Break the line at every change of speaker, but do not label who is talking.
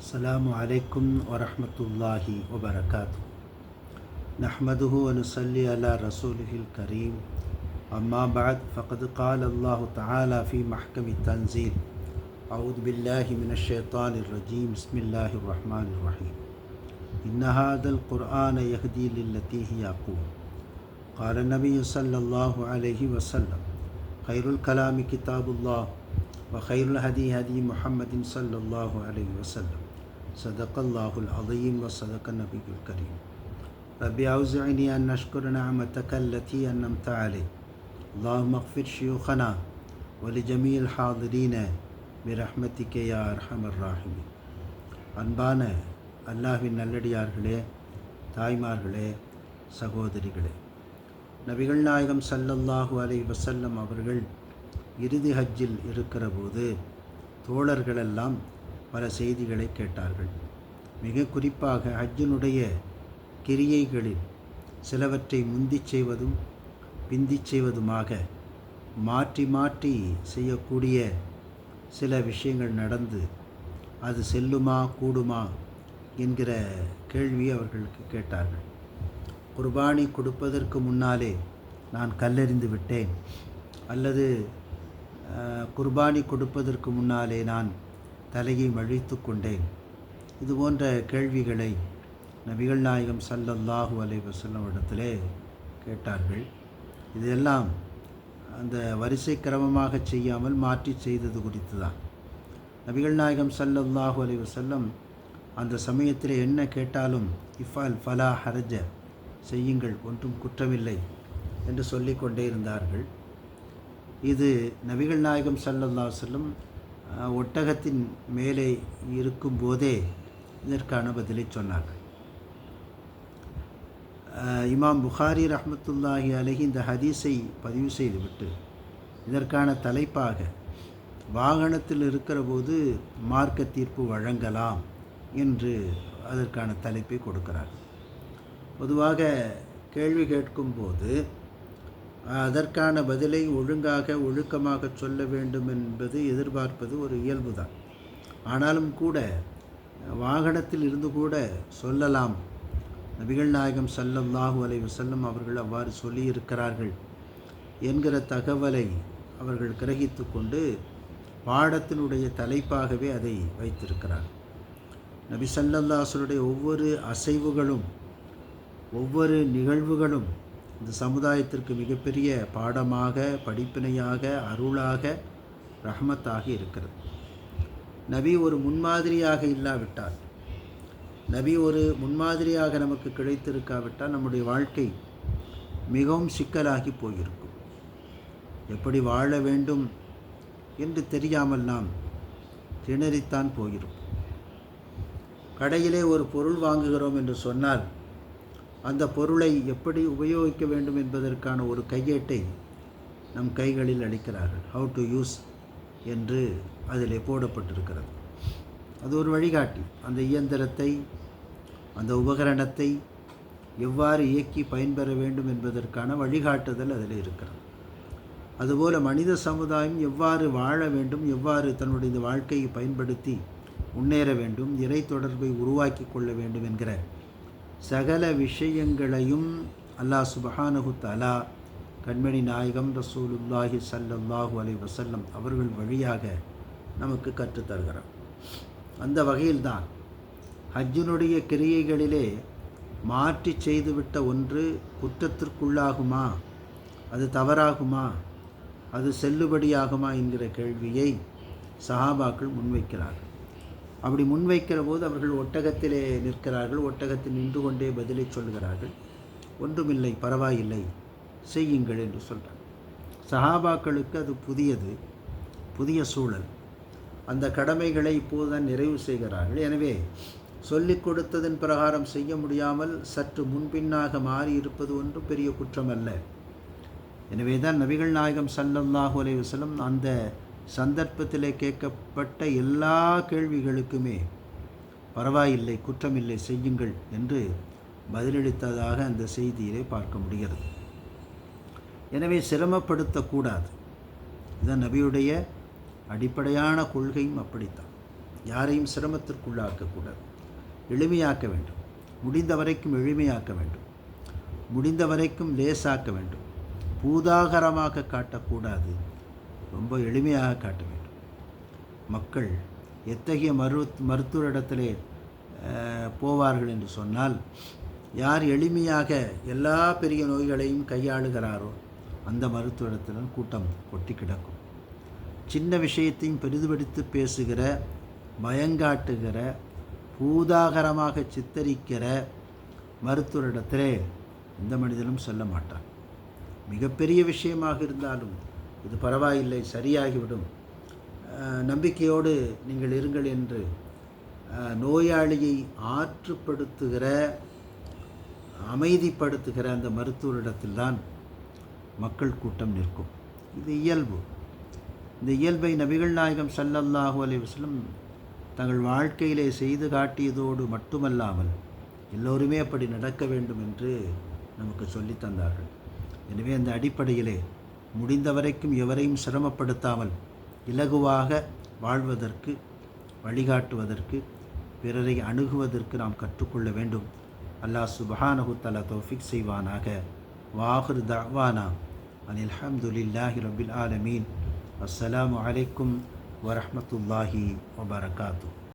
السلام عليكم ورحمة الله وبركاته. نحمده ونصلي على رسوله الكريم. أما بعد فقد قال الله تعالى في محكم التنزيل أعوذ بالله من الشيطان الرجيم. بسم الله الرحمن الرحيم. إن هذا القرآن يهدي للتي هي أقوم. قال النبي صلى الله عليه وسلم خير الكلام كتاب الله وخير الهدي هدي محمد صلى الله عليه وسلم. صدق الله العظيم وصدق النبي الكريم ربي أوزعني أن نشكر نعمتك التي أنمت علي اللهم اغفر شيوخنا ولجميع الحاضرين برحمتك يا أرحم الراحمين அன்பான அல்லாஹ்வின் நல்லடியார்களே தாய்மார்களே சகோதரிகளே நபிகள் நாயகம் சல்லல்லாஹு அலை வசல்லம் அவர்கள் இறுதி ஹஜ்ஜில் இருக்கிற போது தோழர்களெல்லாம் பல செய்திகளை கேட்டார்கள். மிக குறிப்பாக ஹஜ்ஜினுடைய கிரியைகளில் சிலவற்றை முந்திச் செய்வதும் பிந்திச் செய்வதுமாக மாற்றி மாற்றி செய்யக்கூடிய சில விஷயங்கள் நடந்து அது செல்லுமா கூடுமா என்கிற கேள்வி அவர்களுக்கு கேட்டார்கள். குர்பானி கொடுப்பதற்கு முன்னாலே நான் கல்லெறிந்து விட்டேன். அல்லது குர்பானி கொடுப்பதற்கு முன்னாலே நான் தலையை மழித்து கொண்டேன். இது போன்ற கேள்விகளை நபிகள் நாயகம் சல்லல்லாஹு அலை வசல்லம் இடத்திலே கேட்டார்கள். இதெல்லாம் அந்த வரிசை கிரமமாக செய்யாமல் மாற்றி செய்தது குறித்து தான் நபிகள் நாயகம் சல்லல்லாஹு அலை வசல்லம் அந்த சமயத்தில் என்ன கேட்டாலும் இஃபால் ஃபலா ஹரஜ செய்யுங்கள் ஒன்றும் குற்றமில்லை என்று சொல்லிக்கொண்டே இருந்தார்கள். இது நபிகள் நாயகம் சல்லல்லா செல்லும் ஒட்டகத்தின் மேலே இருக்கும்போதே இதற்கான பதிலை சொன்னார்கள். இமாம் புகாரி ரஹமத்துல்லாஹி அலைஹி இந்த ஹதீஸை பதிவு செய்துவிட்டு இதற்கான தலைப்பாக வாகனத்தில் இருக்கிற போது மார்க்க தீர்ப்பு வழங்கலாம் என்று அதற்கான தலைப்பை கொடுக்கிறார். பொதுவாக கேள்வி கேட்கும்போது அதற்கான பதிலை ஒழுங்காக ஒழுக்கமாக சொல்ல வேண்டும் என்பது எதிர்பார்ப்பது ஒரு இயல்புதான். ஆனாலும் கூட வாகனத்தில் இருந்து கூட சொல்லலாம். நபிகள் நாயகம் செல்லம் லாகு அலைவு வஸல்லம் அவர்கள் அவ்வாறு சொல்லியிருக்கிறார்கள் என்கிற தகவலை அவர்கள் கிரகித்து கொண்டு பாடத்தினுடைய தலைப்பாகவே அதை வைத்திருக்கிறார். நபி ஸல்லல்லாஹுடைய ஒவ்வொரு அசைவுகளும் ஒவ்வொரு நிகழ்வுகளும் இந்த சமுதாயத்திற்கு மிகப்பெரிய பாடமாக படிப்பினையாக அருளாக ரஹமத்தாக இருக்கிறது. நபி ஒரு முன்மாதிரியாக இல்லாவிட்டால் நபி ஒரு முன்மாதிரியாக நமக்கு கிடைத்திருக்காவிட்டால் நம்முடைய வாழ்க்கை மிகவும் சிக்கலாகி போயிருக்கும். எப்படி வாழ வேண்டும் என்று தெரியாமல் நாம் திணறித்தான் போயிருக்கும் கடையிலே ஒரு பொருள் வாங்குகிறோம் என்று சொன்னால் அந்த பொருளை எப்படி உபயோகிக்க வேண்டும் என்பதற்கான ஒரு கையேட்டை நம் கைகளில் அளிக்கிறார்கள். ஹவு டு யூஸ் என்று அதிலே போடப்பட்டிருக்கிறது. அது ஒரு வழிகாட்டி. அந்த இயந்திரத்தை அந்த உபகரணத்தை எவ்வாறு இயக்கி பயன்பெற வேண்டும் என்பதற்கான வழிகாட்டுதல் அதில் இருக்கிறது. அதுபோல் மனித சமுதாயம் எவ்வாறு வாழ வேண்டும் எவ்வாறு தன்னுடைய இந்த வாழ்க்கையை பயன்படுத்தி முன்னேற வேண்டும் இறை தொடர்பை உருவாக்கி கொள்ள வேண்டும் என்கிற சகல விஷயங்களையும் அல்லாஹ் சுபஹானஹு தலா கண்மணி நாயகம் ரசூலுல்லாஹி ஸல்லல்லாஹு அலைஹி வசல்லம் அவர்கள் வழியாக நமக்கு கற்றுத் தருகிறார். அந்த வகையில்தான் ஹஜ்ஜினுடைய கிரியைகளிலே மாற்றி செய்துவிட்ட ஒன்று குற்றத்திற்குள்ளாகுமா? அது தவறாகுமா? அது செல்லுபடியாகுமா என்கிற கேள்வியை சஹாபாக்கள் முன்வைக்கிறார்கள். அப்படி முன்வைக்கிற போது அவர்கள் ஒட்டகத்திலே நிற்கிறார்கள் ஒட்டகத்தில் நின்று கொண்டே பதிலை சொல்கிறார்கள். ஒன்றுமில்லை பரவாயில்லை செய்யுங்கள் என்று சொல்கிறார் சஹாபாக்களுக்கு அது புதியது புதிய சூழல். அந்த கடமைகளை இப்போதுதான் நிறைவு செய்கிறார்கள். எனவே சொல்லிக் கொடுத்ததன் பிரகாரம் செய்ய முடியாமல் சற்று முன்பின்னாக மாறி இருப்பது ஒன்றும் பெரிய குற்றம் அல்ல. எனவே தான் நபிகள் நாயகம் சல்லல்லாஹு அலைவசலம் அந்த சந்தர்ப்பத்திலே கேட்கப்பட்ட எல்லா கேள்விகளுக்குமே பரவாயில்லை குற்றமில்லை செய்யுங்கள் என்று பதிலளித்ததாக அந்த செய்தியிலே பார்க்க முடிகிறது. எனவே சிரமப்படுத்தக்கூடாது. இதுதான் நபியுடைய அடிப்படையான கொள்கையும் அப்படித்தான். யாரையும் சிரமத்திற்குள்ளாக்கக்கூடாது. எளிமையாக்க வேண்டும். முடிந்த வரைக்கும் எளிமையாக்க வேண்டும். முடிந்த வரைக்கும் லேசாக்க வேண்டும். பூதாகரமாக காட்டக்கூடாது. ரொம்ப எளிமையாக காட்ட வேண்டும். மக்கள் எத்தகைய மரு மருத்துவரிடத்திலே அஹ், போவார்கள் என்று சொன்னால் யார் எளிமையாக எல்லா பெரிய நோய்களையும் கையாளுகிறாரோ அந்த மருத்துவரிடத்தில் கூட்டம் கொட்டி கிடக்கும். சின்ன விஷயத்தையும் பெரிதுபடுத்தி பேசுகிற பயங்காட்டுகிற பூதாகரமாக சித்தரிக்கிற மருத்துவரிடத்திலே எந்த மனிதனும் சொல்ல மாட்டான். மிகப்பெரிய விஷயமாக இருந்தாலும் இது பரவாயில்லை சரியாகிவிடும். நம்பிக்கையோடு நீங்கள் இருங்கள் என்று நோயாளியை ஆற்றுப்படுத்துகிற அமைதிப்படுத்துகிற அந்த மருத்துவரிடத்தில்தான் மக்கள் கூட்டம் நிற்கும். இது இயல்பு. இந்த இயல்பை நபிகள் நாயகம் சல்லல்லாஹு அலைஹி தங்கள் வாழ்க்கையிலே செய்து காட்டியதோடு மட்டுமல்லாமல் எல்லோருமே அப்படி நடக்க வேண்டும் என்று நமக்கு சொல்லித் தந்தார்கள். எனவே அந்த அடிப்படையிலே முடிந்த வரைக்கும் எவரையும் சிரமப்படுத்தாமல் இலகுவாக வாழ்வதற்கு வழிகாட்டுவதற்கு பிறரை அணுகுவதற்கு நாம் கற்றுக்கொள்ள வேண்டும். அல்லாஹ் சுபஹானஹு தலா தௌஃபிக் செய்வானாக. வாஹிர் தவானா அனில் ஹம்துலில்லாஹி ரபில் ஆலமீன். அஸ்ஸலாமு அலைக்கும் வரமத்துல்லாஹி வபரகாத்தூ